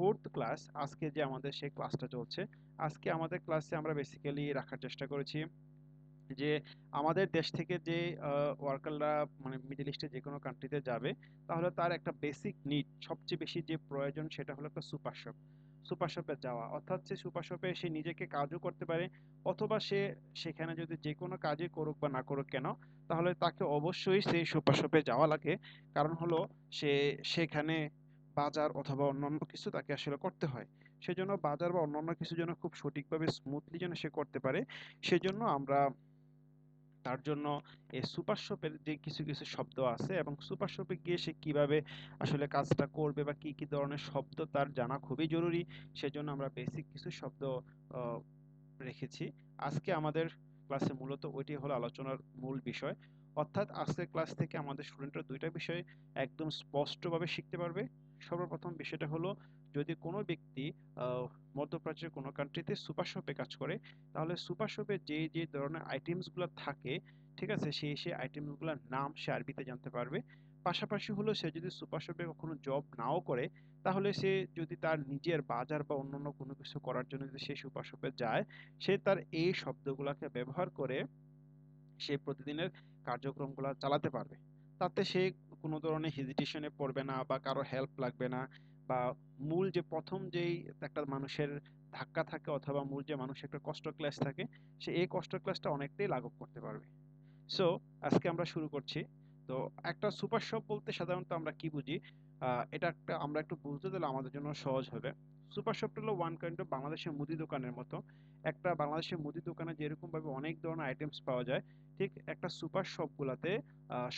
Fourth class, আজকে যে আমাদের সেই ক্লাসটা চলছে, আজকে আমাদের ক্লাসে আমরা বেসিক্যালি রাখার চেষ্টা করেছি যে আমাদের দেশ থেকে যে ওয়ার্কাররা মানে মিডল ইস্টে যে কোনো কান্ট্রিতে যাবে, তাহলে তার একটা বেসিক নিড সবচেয়ে বেশি যে প্রয়োজন সেটা হলো একটা সুপার শপ যাওয়া। অর্থাৎ সে সুপার শপে সে নিজেকে কাজও করতে পারে, অথবা সে সেখানে যদি যে কোনো কাজই করুক বা না করুক কেন, তাহলে তাকে অবশ্যই সেই সুপার শপে যাওয়া লাগে। কারণ হলো সে, সেখানে বাজার অথবা অন্যান্য কিছু তাকে আসলে করতে হয়। সেজন্য বাজার বা অন্যান্য কিছু যেন খুব সঠিকভাবে স্মুথলি যেন সে করতে পারে, সেজন্য আমরা তার জন্য এই সুপার শপের যে কিছু কিছু শব্দ আছে এবং সুপার শপে গিয়ে সে কীভাবে আসলে কাজটা করবে বা কি কি ধরনের শব্দ তার জানা খুবই জরুরি, সেজন্য আমরা বেসিক কিছু শব্দ রেখেছি। আজকে আমাদের ক্লাসে মূলত ওইটি হলো আলোচনার মূল বিষয়। অর্থাৎ আজকের ক্লাস থেকে আমাদের স্টুডেন্টরা দুইটা বিষয় একদম স্পষ্টভাবে শিখতে পারবে। সর্বপ্রথম বিষয়টা হলো, যদি কোনো ব্যক্তি মধ্যপ্রাচ্যের কোনো কান্ট্রিতে সুপার শপে কাজ করে, তাহলে সুপার শপে যে যে ধরনের আইটেমসগুলো থাকে, ঠিক আছে সেই সেই আইটেমগুলোর নাম সে আরবিতে জানতে পারবে। পাশাপাশি হলো সে যদি সুপার শপে কখনো জব নাও করে, তাহলে সে যদি তার নিজের বাজার বা অন্যান্য কোনো কিছু করার জন্য যদি সে সুপার শপে যায়, সে তার এই শব্দগুলোকে ব্যবহার করে সে প্রতিদিনের কার্যক্রমগুলো চালাতে পারবে। তাতে সে কোনো ধরনের হেজিটেশনে পড়বে না বা কারও হেল্প লাগবে না বা মূল যে প্রথম যেই একটা মানুষের ধাক্কা থাকে অথবা মূল যে মানুষের একটা কষ্ট ক্লাস থাকে, সে এই কষ্ট ক্লাসটা অনেকটাই লাঘব করতে পারবে। সো আজকে আমরা শুরু করছি তো একটা সুপার শপ বলতে সাধারণত আমরা কি বুঝি? এটা একটা, আমরা একটু বুঝতে দিলে আমাদের জন্য সহজ হবে। সুপার শপটা হলো ওয়ান কাইন্ড অফ বাংলাদেশের মুদি দোকানের মতো। একটা বাংলাদেশের মুদি দোকানে যেরকম ভাবে অনেক ধরনের আইটেমস পাওয়া যায়, ঠিক একটা সুপার শপগুলোতে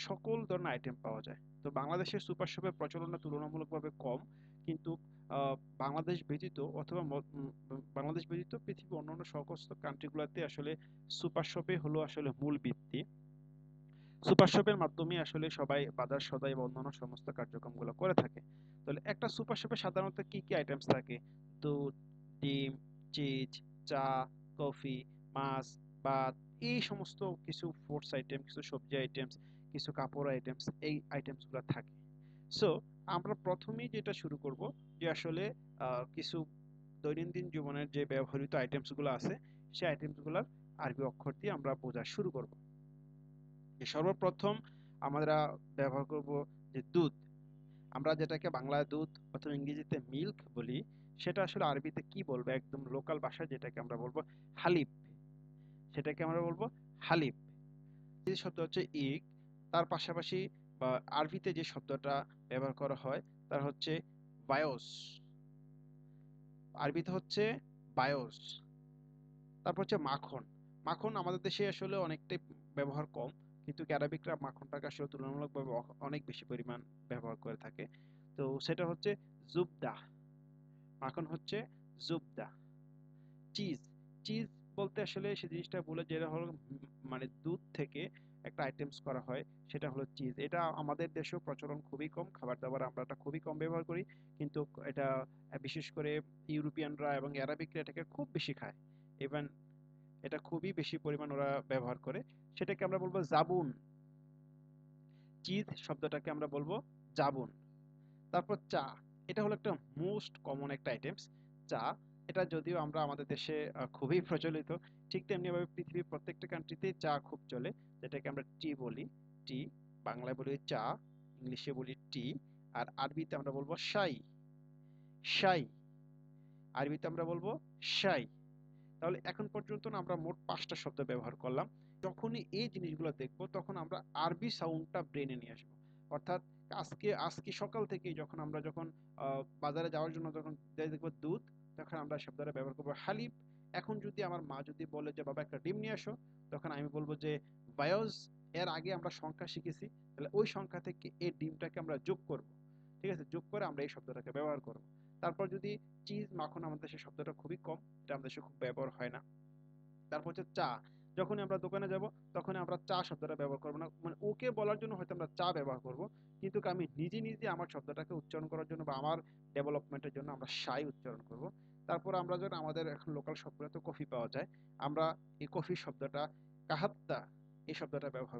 সকল ধরনের আইটেম পাওয়া যায়। তো বাংলাদেশের সুপার শপের প্রচলনটা তুলনামূলকভাবে কম, কিন্তু বাংলাদেশ ব্যতীত অথবা বাংলাদেশ ব্যতীত পৃথিবীর অন্যান্য সমস্ত কান্ট্রিগুলোতে আসলে সুপার শপে হলো আসলে মূল ভিত্তি। সুপার শপের মাধ্যমে আসলে সবাই বাজার সদাই বা অন্যান্য সমস্ত কার্যক্রমগুলো করে থাকে। তাহলে একটা সুপার শপে সাধারণত কি কি আইটেমস থাকে? দুধ, ডিম চিজ চা কফি মাছ, ভাত, এই সমস্ত কিছু ফুডস আইটেম কিছু সবজি আইটেমস কিছু কাপড় আইটেমস এই আইটেমসগুলো থাকে। সো আমরা প্রথমেই যেটা শুরু করব যে আসলে কিছু দৈনন্দিন জীবনের যে ব্যবহৃত আইটেমসগুলো আছে, সেই আইটেমসগুলোর আরবি অক্ষর দিয়ে আমরা বোঝা শুরু করব। সর্বপ্রথম আমরা ব্যবহার করব যে দুধ। আমরা যেটাকে বাংলায় দুধ অথবা ইংরেজিতে মিল্ক বলি, সেটা আসলে আরবিতে কি বলব? একদম লোকাল ভাষায় যেটাকে আমরা বলব হালিব সেটাকে আমরা বলব হালিব এই শব্দ হচ্ছে ইক তার পাশাপাশি বা আরবিতে যে শব্দটা ব্যবহার করা হয়, তার হচ্ছে বায়োস। আরবিতে হচ্ছে বায়োস। তারপর হচ্ছে মাখন। মাখন আমাদের দেশে আসলে অনেকটাই ব্যবহার কম। কিন্তু ক্যারাবিকরা মাখনটাকে আসলে তুলনামূলকভাবে অনেক বেশি পরিমাণ ব্যবহার করে থাকে। তো সেটা হচ্ছে জুবদা। মাখন হচ্ছে জুবদা। চিজ। চিজ বলতে আসলে সে জিনিসটা বলে যেটা হলো মানে দুধ থেকে একটা আইটেমস করা হয়, সেটা হলো চিজ। এটা আমাদের দেশেও প্রচলন খুবই কম, খাবার দাবার আমরা এটা খুবই কম ব্যবহার করি, কিন্তু এটা, বিশেষ করে ইউরোপিয়ানরা এবং অ্যারাবিকরা এটাকে খুব বেশি খায়। ইভেন এটা খুবই বেশি পরিমাণ ওরা ব্যবহার করে। সেটাকে আমরা বলব জাবুন। চিজ শব্দটাকে আমরা বলব জাবুন। তারপর চা, এটা হলো একটা মোস্ট কমন একটা আইটেমস চা, এটা যদিও আমরা আমাদের দেশে খুবই প্রচলিত, ঠিক তেমনি ভাবে পৃথিবীর প্রত্যেকটা কান্ট্রিতে চা খুব চলে, যেটাকে আমরা টি বলি। টি বাংলায় বলি চা, ইংলিশে বলি টি আর আরবিতে আমরা বলব শাই। শাই, আরবিতে আমরা বলব শাই। তাহলে এখন পর্যন্ত আমরা মোট পাঁচটা শব্দ ব্যবহার করলাম। যখনই এই জিনিসগুলো দেখব, তখন আমরা আরবি সাউন্ডটা ব্রেনে নিয়ে আসব। অর্থাৎ আজকে আজকে সকাল থেকে যখন আমরা যখন বাজারে যাওয়ার জন্য যখন দেখব দুধ, তখন আমরা শব্দটা ব্যবহার করব হালিব এখন যদি আমার মা যদি বলে যে, বাবা, একটা ডিম নিয়ে আসো, তখন আমি বলব যে বায়োজ এর আগে আমরা সংখ্যা শিখেছি, তাহলে ওই সংখ্যা থেকে এই ডিমটাকে আমরা যোগ করব। ঠিক আছে? যোগ করে আমরা এই শব্দটাকে ব্যবহার করব। তারপর যদি চিজ মাখন আমাদের দেশে শব্দটা খুবই কম, এটা আমাদের দেশে খুব ব্যবহার হয় না। তারপর হচ্ছে চা, যখনই আমরা দোকানে যাব, তখনই আমরা চা শব্দটা ব্যবহার করব না। মানে ওকে বলার জন্য হয়তো আমরা চা ব্যবহার করব, কিন্তু আমি নিজে নিজে আমার শব্দটাকে উচ্চারণ করার জন্য বা আমার ডেভেলপমেন্টের জন্য আমরা সাই উচ্চারণ করব। তারপর আমরা যখন আমাদের এখন লোকাল শব্দটা তো কফি পাওয়া যায়, আমরা এই কফি শব্দটা কাহাত্তা এই শব্দটা ব্যবহার